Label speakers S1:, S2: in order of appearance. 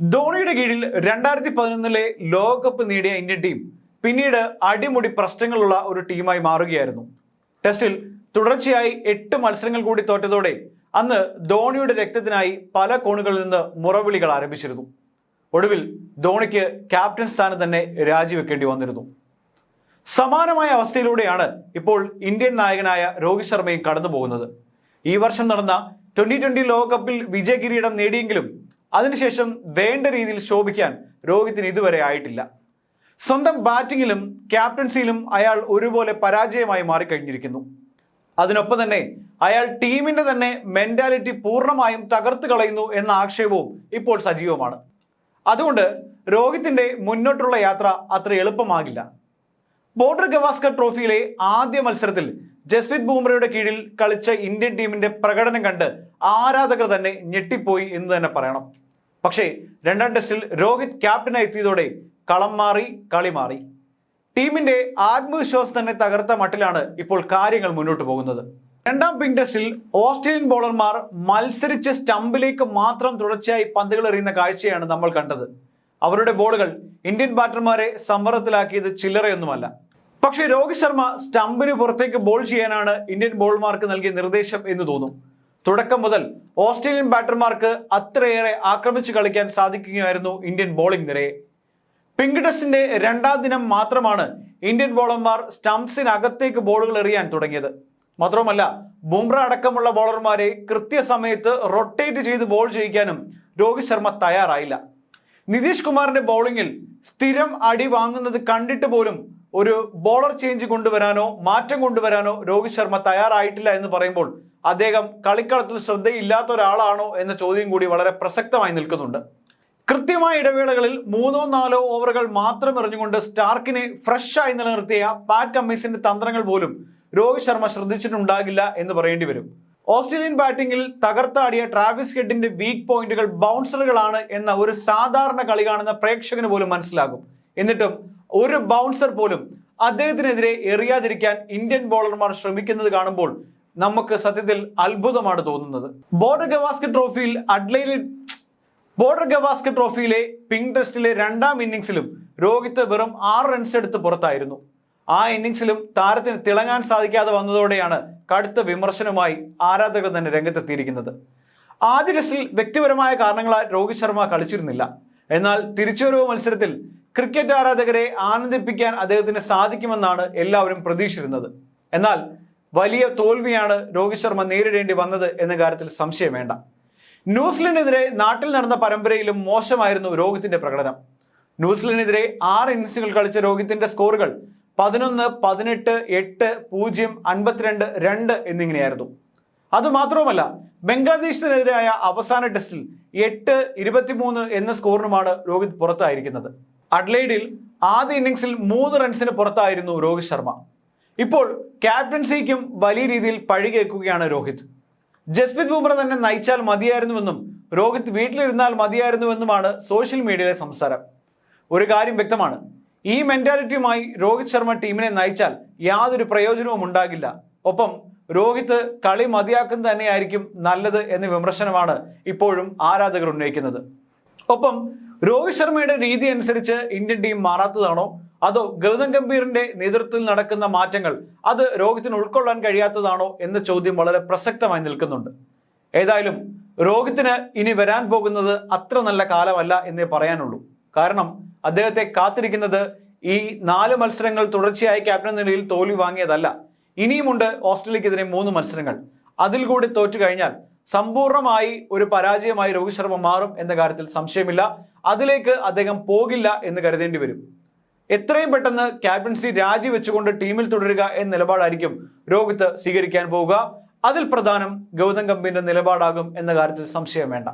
S1: ധോണിയുടെ കീഴിൽ രണ്ടായിരത്തി പതിനൊന്നിലെ ലോകകപ്പ് നേടിയ ഇന്ത്യൻ ടീം പിന്നീട് അടിമുടി പ്രശ്നങ്ങളുള്ള ഒരു ടീമായി മാറുകയായിരുന്നു. ടെസ്റ്റിൽ തുടർച്ചയായി എട്ട് മത്സരങ്ങൾ കൂടി തോറ്റതോടെ അന്ന് ധോണിയുടെ രക്തത്തിനായി പല കോണുകളിൽ നിന്ന് മുറവിളികൾ ആരംഭിച്ചിരുന്നു. ഒടുവിൽ ധോണിക്ക് ക്യാപ്റ്റൻ സ്ഥാനം തന്നെ രാജിവെക്കേണ്ടി വന്നിരുന്നു. സമാനമായ അവസ്ഥയിലൂടെയാണ് ഇപ്പോൾ ഇന്ത്യൻ നായകനായ രോഹിത് ശർമ്മയും കടന്നു പോകുന്നത് ഈ വർഷം നടന്ന ട്വന്റി ട്വന്റി ലോകകപ്പിൽ വിജയ കിരീടം നേടിയെങ്കിലും അതിനുശേഷം വേണ്ട രീതിയിൽ ശോഭിക്കാൻ രോഹിത്തിന് ഇതുവരെ ആയിട്ടില്ല. സ്വന്തം ബാറ്റിങ്ങിലും ക്യാപ്റ്റൻസിയിലും അയാൾ ഒരുപോലെ പരാജയമായി മാറിക്കഴിഞ്ഞിരിക്കുന്നു. അതിനൊപ്പം തന്നെ അയാൾ ടീമിന്റെ തന്നെ മെന്റാലിറ്റി പൂർണമായും തകർത്ത് കളയുന്നു എന്ന ആക്ഷേപവും ഇപ്പോൾ സജീവമാണ്. അതുകൊണ്ട് രോഹിത്തിന്റെ മുന്നോട്ടുള്ള യാത്ര അത്ര എളുപ്പമാകില്ല. ബോർഡർ ഗവാസ്കർ ട്രോഫിയിലെ ആദ്യ മത്സരത്തിൽ ജസ്പ്രീത് ബൂംറയുടെ കീഴിൽ കളിച്ച ഇന്ത്യൻ ടീമിന്റെ പ്രകടനം കണ്ട് ആരാധകർ തന്നെ ഞെട്ടിപ്പോയി എന്ന് തന്നെ പറയണം. പക്ഷേ രണ്ടാം ടെസ്റ്റിൽ രോഹിത് ക്യാപ്റ്റനായി എത്തിയതോടെ കളം മാറി കളി മാറി. ടീമിന്റെ ആത്മവിശ്വാസം തന്നെ തകർത്ത മട്ടിലാണ് ഇപ്പോൾ കാര്യങ്ങൾ മുന്നോട്ട് പോകുന്നത്. രണ്ടാം പിങ് ടെസ്റ്റിൽ ഓസ്ട്രേലിയൻ ബോളർമാർ മത്സരിച്ച സ്റ്റമ്പിലേക്ക് മാത്രം തുടർച്ചയായി പന്തുകൾ എറിയുന്ന കാഴ്ചയാണ് നമ്മൾ കണ്ടത്. അവരുടെ ബോളുകൾ ഇന്ത്യൻ ബാറ്റർമാരെ സമ്മർദ്ദത്തിലാക്കിയത് ചില്ലറയൊന്നുമല്ല. പക്ഷേ രോഹിത് ശർമ്മ സ്റ്റമ്പിന് പുറത്തേക്ക് ബോൾ ചെയ്യാനാണ് ഇന്ത്യൻ ബോൾമാർക്ക് നൽകിയ നിർദ്ദേശം എന്ന് തോന്നും. തുടക്കം മുതൽ ഓസ്ട്രേലിയൻ ബാറ്റർമാർക്ക് അത്രയേറെ ആക്രമിച്ചു കളിക്കാൻ സാധിക്കുകയായിരുന്നു ഇന്ത്യൻ ബോളിംഗ് നിരയെ. പിങ്ക് ടെസ്റ്റിന്റെ രണ്ടാം ദിനം മാത്രമാണ് ഇന്ത്യൻ ബോളർമാർ സ്റ്റംപ്സിനകത്തേക്ക് ബോളുകൾ എറിയാൻ തുടങ്ങിയത്. മാത്രവുമല്ല ബുംറ അടക്കമുള്ള ബോളർമാരെ കൃത്യസമയത്ത് റൊട്ടേറ്റ് ചെയ്ത് ബോൾ ചെയ്യിക്കാനും രോഹിത് ശർമ്മ തയ്യാറായില്ല. നിതീഷ് കുമാറിന്റെ ബൗളിംഗിൽ സ്ഥിരം അടി വാങ്ങുന്നത് കണ്ടിട്ട് പോലും ഒരു ബോളർ ചേഞ്ച് കൊണ്ടുവരാനോ മാറ്റം കൊണ്ടുവരാനോ രോഹിത് ശർമ്മ തയ്യാറായിട്ടില്ല എന്ന് പറയുമ്പോൾ അദ്ദേഹം കളിക്കളത്തിൽ ശ്രദ്ധയില്ലാത്ത ഒരാളാണോ എന്ന ചോദ്യം കൂടി വളരെ പ്രസക്തമായി നിൽക്കുന്നുണ്ട്. കൃത്യമായ ഇടവേളകളിൽ മൂന്നോ നാലോ ഓവറുകൾ മാത്രം എറിഞ്ഞുകൊണ്ട് സ്റ്റാർക്കിനെ ഫ്രഷായി നിലനിർത്തിയ പാറ്റ് കമ്മീസിന്റെ തന്ത്രങ്ങൾ പോലും രോഹിത് ശർമ്മ ശ്രദ്ധിച്ചിട്ടുണ്ടാകില്ല എന്ന് പറയേണ്ടി വരും. ഓസ്ട്രേലിയൻ ബാറ്റിംഗിൽ തകർത്താടിയ ട്രാവിസ് ഹെഡിന്റെ വീക്ക് പോയിന്റുകൾ ബൗൺസറുകളാണ് എന്ന ഒരു സാധാരണ കളി കാണുന്ന പ്രേക്ഷകന് പോലും മനസ്സിലാകും. എന്നിട്ടും ഒരു ബൗൺസർ പോലും അദ്ദേഹത്തിനെതിരെ എറിയാതിരിക്കാൻ ഇന്ത്യൻ ബോളർമാർ ശ്രമിക്കുന്നത് കാണുമ്പോൾ നമുക്ക് സത്യത്തിൽ അത്ഭുതമാണ് തോന്നുന്നത്. ബോർഡർ ഗവാസ്കർ ട്രോഫിയിൽ അഡ്ലൈനിൽ ബോർഡർ ഗവാസ്കർ ട്രോഫിയിലെ പിങ്ക് ടെസ്റ്റിലെ രണ്ടാം ഇന്നിംഗ്സിലും രോഹിത് വെറും ആറ് റൺസ് എടുത്ത് പുറത്തായിരുന്നു. ആ ഇന്നിംഗ്സിലും താരത്തിന് തിളങ്ങാൻ സാധിക്കാതെ വന്നതോടെയാണ് കടുത്ത വിമർശനവുമായി ആരാധകർ തന്നെ രംഗത്തെത്തിയിരിക്കുന്നത്. ആദ്യ ടെസ്റ്റിൽ വ്യക്തിപരമായ കാരണങ്ങളാൽ രോഹിത് ശർമ്മ കളിച്ചിരുന്നില്ല. എന്നാൽ തിരിച്ചുവരവ് മത്സരത്തിൽ ക്രിക്കറ്റ് ആരാധകരെ ആനന്ദിപ്പിക്കാൻ അദ്ദേഹത്തിന് സാധിക്കുമെന്നാണ് എല്ലാവരും പ്രതീക്ഷിച്ചിരുന്നത്. എന്നാൽ വലിയ തോൽവിയാണ് രോഹിത് ശർമ്മ നേരിടേണ്ടി വന്നത് എന്ന കാര്യത്തിൽ സംശയം വേണ്ട. ന്യൂസിലൻഡിനെതിരെ നാട്ടിൽ നടന്ന പരമ്പരയിലും മോശമായിരുന്നു രോഹിത്തിന്റെ പ്രകടനം. ന്യൂസിലൻഡിനെതിരെ ആറ് ഇന്നിംഗ്സുകൾ കളിച്ച രോഹിത്തിന്റെ സ്കോറുകൾ പതിനൊന്ന് പതിനെട്ട് എട്ട് പൂജ്യം അൻപത്തിരണ്ട് രണ്ട് എന്നിങ്ങനെയായിരുന്നു. അതുമാത്രവുമല്ല ബംഗ്ലാദേശിനെതിരായ അവസാന ടെസ്റ്റിൽ എട്ട് ഇരുപത്തിമൂന്ന് എന്ന സ്കോറിനുമാണ് രോഹിത് പുറത്തായിരിക്കുന്നത്. അഡ്ലൈഡിൽ ആദ്യ ഇന്നിംഗ്സിൽ മൂന്ന് റൺസിന് പുറത്തായിരുന്നു രോഹിത് ശർമ്മ. ഇപ്പോൾ ക്യാപ്റ്റൻസിക്കും വലിയ രീതിയിൽ പഴി കേൾക്കുകയാണ് രോഹിത്. ജസ്പ്രീത് ബുംറ തന്നെ നയിച്ചാൽ മതിയായിരുന്നുവെന്നും രോഹിത് വീട്ടിലിരുന്നാൽ മതിയായിരുന്നുവെന്നുമാണ് സോഷ്യൽ മീഡിയയിലെ സംസാരം. ഒരു കാര്യം വ്യക്തമാണ് ഈ മെന്റാലിറ്റിയുമായി രോഹിത് ശർമ്മ ടീമിനെ നയിച്ചാൽ യാതൊരു പ്രയോജനവും ഉണ്ടാകില്ല. ഒപ്പം രോഹിത് കളി മതിയാക്കുന്നത് തന്നെയായിരിക്കും നല്ലത് എന്ന വിമർശനമാണ് ഇപ്പോഴും ആരാധകർ ഉന്നയിക്കുന്നത്. ഒപ്പം രോഹിത് ശർമ്മയുടെ രീതി അനുസരിച്ച് ഇന്ത്യൻ ടീം മാറാത്തതാണോ? അതോ ഗൗതം ഗംഭീറിന്റെ നേതൃത്വത്തിൽ നടക്കുന്ന മാറ്റങ്ങൾ അത് രോഹിത്തിന് ഉൾക്കൊള്ളാൻ കഴിയാത്തതാണോ എന്ന ചോദ്യം വളരെ പ്രസക്തമായി നിൽക്കുന്നുണ്ട്. ഏതായാലും രോഹിത്തിന് ഇനി വരാൻ പോകുന്നത് അത്ര നല്ല കാലമല്ല എന്നേ പറയാനുള്ളൂ. കാരണം അദ്ദേഹത്തെ കാത്തിരിക്കുന്നത് ഈ നാല് മത്സരങ്ങൾ തുടർച്ചയായി ക്യാപ്റ്റൻ നിലയിൽ തോൽവി വാങ്ങിയതല്ല. ഇനിയുമുണ്ട് ഓസ്ട്രേലിയക്കെതിരെ മൂന്ന് മത്സരങ്ങൾ. അതിൽ കൂടി തോറ്റു കഴിഞ്ഞാൽ സമ്പൂർണമായി ഒരു പരാജയമായി രോഹിത് ശർമ്മ മാറും എന്ന കാര്യത്തിൽ സംശയമില്ല. അതിലേക്ക് അദ്ദേഹം പോകില്ല എന്ന് കരുതേണ്ടി വരും. എത്രയും പെട്ടെന്ന് ക്യാപ്റ്റൻസി രാജിവെച്ചുകൊണ്ട് ടീമിൽ തുടരുക എന്ന നിലപാടായിരിക്കും രോഹിത് സ്വീകരിക്കാൻ പോവുക. അതിൽ പ്രധാനം ഗൗതം ഗംഭീറിന്റെ നിലപാടാകും എന്ന കാര്യത്തിൽ സംശയം വേണ്ട.